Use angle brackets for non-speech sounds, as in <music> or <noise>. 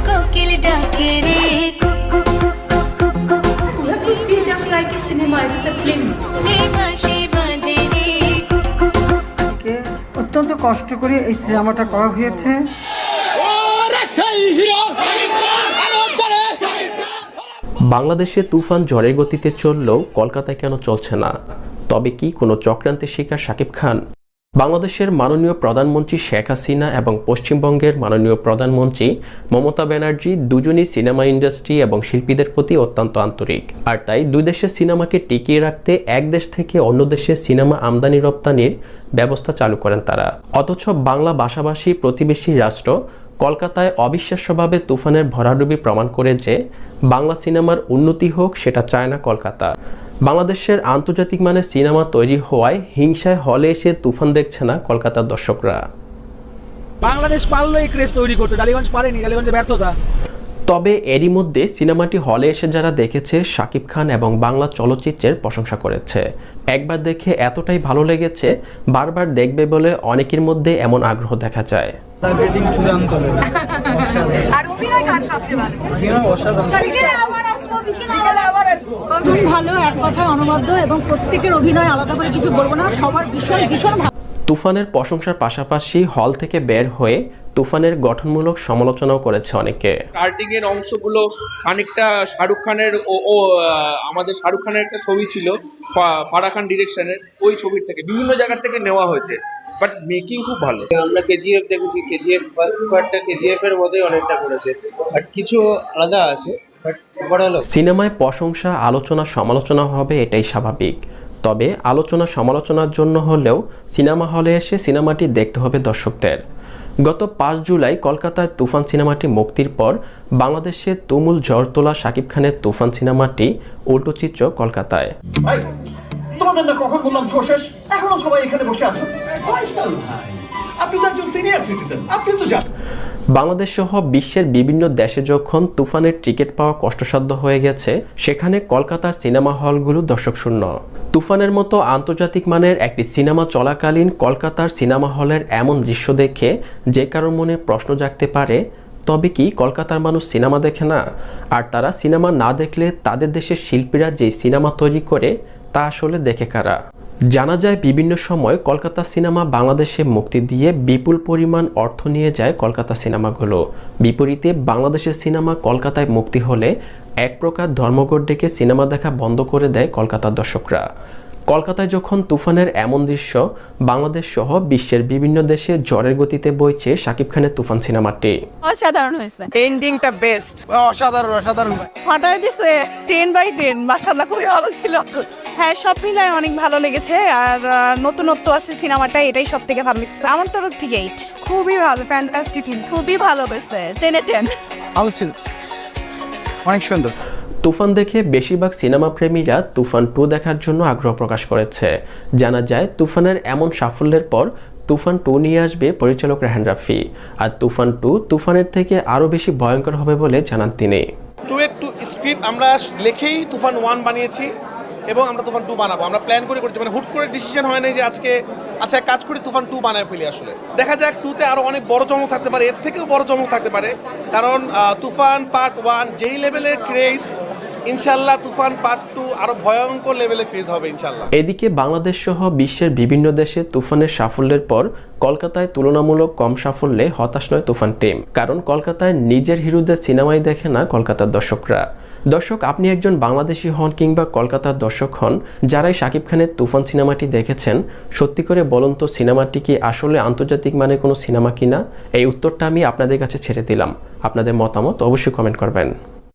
কোকিল ডাকে রে অত্যন্ত কষ্ট করে এই সিনেমাটা করা হয়েছে বাংলাদেশে তুফান ঝড়ের গতিতে চললেও কলকাতায় কেন চলছে না তবে কি কোনো চক্রান্তের শিকার শাকিব খান বাংলাদেশের মাননীয় প্রধানমন্ত্রী শেখ হাসিনা এবং পশ্চিমবঙ্গের মাননীয় প্রধানমন্ত্রী মমতা ব্যানার্জি দুজনই সিনেমা ইন্ডাস্ট্রি এবং শিল্পীদের প্রতি অত্যন্ত আন্তরিক। আর তাই দুই দেশের সিনেমাকে টিকিয়ে রাখতে এক দেশ থেকে অন্য দেশে সিনেমা আমদানি রপ্তানির ব্যবস্থা চালু করেন তারা। অথচ বাংলা ভাষাভাষী প্রতিবেশী রাষ্ট্র কলকাতায় অবিশ্বাস্যভাবে তুফানের ভরাডুবি প্রমাণ করে যে বাংলা সিনেমার উন্নতি হোক সেটা চায় না কলকাতা। বাংলাদেশের আন্তর্জাতিক মানের সিনেমা তৈরি হওয়ায় হিংসায় হলে এসে তুফান দেখছে না কলকাতার দর্শকরা। বাংলাদেশ পারল এই ক্রেজ তৈরি করতে টালিগঞ্জ পারেনি টালিগঞ্জের ব্যর্থতা। তবে এরই মধ্যে সিনেমাটি হলে এসে যারা দেখেছে শাকিব খান এবং বাংলা চলচ্চিত্রের প্রশংসা করেছে। একবার দেখে এতটাই ভালো লেগেছে বারবার দেখবে বলে অনেকের মধ্যে এমন আগ্রহ দেখা যায়। তার ব্যাটিং চূড়ান্ত <laughs> আর অভিনয় কার সবচেয়ে ভালো? অসাধারণ। বিকেলে আবার আসব বিকেলে আবার আসব খুব ভালো এক কথায় অনবদ্য এবং প্রত্যেকের অভিনয় আলাদা করে কিছু বলব না সবার ভীষণ ভীষণ ভালো। তুফানের প্রশংসার পাশাপাশি হল থেকে বের হয়ে তুফানের গঠনমূলক সমালোচনাও করেছে অনেকে। স্টার্টিং এর অংশগুলো খানিকটা শাহরুখ খানের ও আমাদের শাহরুখ খানের একটা ছবি ছিল ফারা খান ডিরেকশনের ওই ছবির থেকে বিভিন্ন জায়গা থেকে নেওয়া হয়েছে। বাট মেকিং খুব ভালো। আমরা কেজিএফ দেখেছি কেজিএফ ফার্স্ট পার্টটা কেজিএফ এর মতোই অনেকটা করেছে। বাট কিছু আলাদা আছে। সিনেমায় প্রশংসা আলোচনা সমালোচনা হবে এটাই স্বাভাবিক। তবে আলোচনা সমালোচনার জন্য হলেও সিনেমা হলে এসে সিনেমাটি দেখতে হবে দর্শকদের। গত পাঁচ জুলাই কলকাতায় তুফান সিনেমাটি মুক্তির পর বাংলাদেশে তুমুল ঝড় তোলা শাকিব খানের তুফান সিনেমাটি উল্টো চিত্র কলকাতায়। তোমাদের না কখন বললাম শেষ? এখনও সবাই এখানে বসে আছো। আপনি তো একজন সিনিয়র সিটিজেন আপনি তো বাংলাদেশ সহ বিশ্বের বিভিন্ন দেশে যখন তুফানের টিকিট পাওয়া কষ্টসাধ্য হয়ে গেছে, সেখানে কলকাতার সিনেমা হলগুলো দর্শক শূন্য তুফানের মতো আন্তর্জাতিক মানের একটি সিনেমা চলাকালীন কলকাতার সিনেমা হলের এমন দৃশ্য দেখে যে কারোর মনে প্রশ্ন জাগতে পারে, তবে কি কলকাতার মানুষ সিনেমা দেখে না? আর তারা সিনেমা না দেখলে তাদের দেশের শিল্পীরা যে সিনেমা তৈরি করে, তা আসলে দেখে কারা? জানা যায় বিভিন্ন সময় কলকাতা সিনেমা বাংলাদেশে মুক্তি দিয়ে বিপুল পরিমাণ অর্থ নিয়ে যায় কলকাতা সিনেমাগুলো। বিপরীতে বাংলাদেশের সিনেমা কলকাতায় মুক্তি হলে এক প্রকার ধর্মঘট ডেকে সিনেমা দেখা বন্ধ করে দেয় কলকাতার দর্শকরা। কলকাতায় যখন তুফানের এমন দৃশ্য বাংলাদেশ সহ বিশ্বের বিভিন্ন দেশে ঝড়ের গতিতে বইছে শাকিব খানের তুফান সিনেমাটি। অসাধারণ হয়েছে। এন্ডিংটা বেস্ট অসাধারণ অসাধারণ। ফাটাই দিছে টেন বাই টেন মাসাল্লাহ খুবই ভালো ছিল। হ্যাঁ সব মিলায় অনেক ভালো লেগেছে আর নতুনত্ব আছে সিনেমাটা এটাই সব থেকে ভালো লেগেছে। আমার তরফ থেকে এইট খুবই ভালো ফ্যান্টাস্টিক খুবই ভালো হয়েছে টেনে টেন। ভালো ছিল। অনেক সুন্দর। তুফান দেখে বেশিরভাগ সিনেমা প্রেমীরা তুফান টু দেখার জন্য আগ্রহ প্রকাশ করেছে। জানা যায়, তুফানের এমন সাফল্যের পর তুফান টু নিয়ে আসবে পরিচালক রেহান রাফি। আর তুফান টু তুফানের থেকে আরও বেশি ভয়ঙ্কর হবে বলে জানান তিনি। টু এর টু স্ক্রিপ্ট আমরা লিখেই তুফান ওয়ান বানিয়েছি এবং আমরা তুফান টু বানাবো। আমরা প্ল্যান করে করছি মানে হুট করে ডিসিশন হয় নাই যে আজকে আচ্ছা কাজ করি, তুফান টু বানায় ফেলি আসলে। দেখা যাক টুতে আরও অনেক বড় চমক থাকতে পারে, এর থেকেও বড় চমক থাকতে পারে। কারণ তুফান পার্ট ওয়ান যেই লেভেলের ক্রেজ ইনশাল্লাহ তুফান পার্ট টু আরও ভয়ঙ্কর লেভেলের ক্রেজ হবে ইনশাল্লাহ। এদিকে বাংলাদেশ সহ বিশ্বের বিভিন্ন দেশে তুফানের সাফল্যের পর কলকাতায় তুলনামূলক কম সাফল্যে হতাশ নয় তুফান টিম কারণ কলকাতায় নিজের হিরোদের সিনেমাই দেখে না কলকাতার দর্শকরা। দর্শক, আপনি একজন বাংলাদেশি হন কিংবা কলকাতার দর্শক হন, যারাই শাকিব খানের তুফান সিনেমাটি দেখেছেন, সত্যি করে বলুন তো সিনেমাটি কি আসলে আন্তর্জাতিক মানে কোনো সিনেমা কিনা? এই উত্তরটা আমি আপনাদের কাছে ছেড়ে দিলাম। আপনাদের মতামত অবশ্যই কমেন্ট করবেন।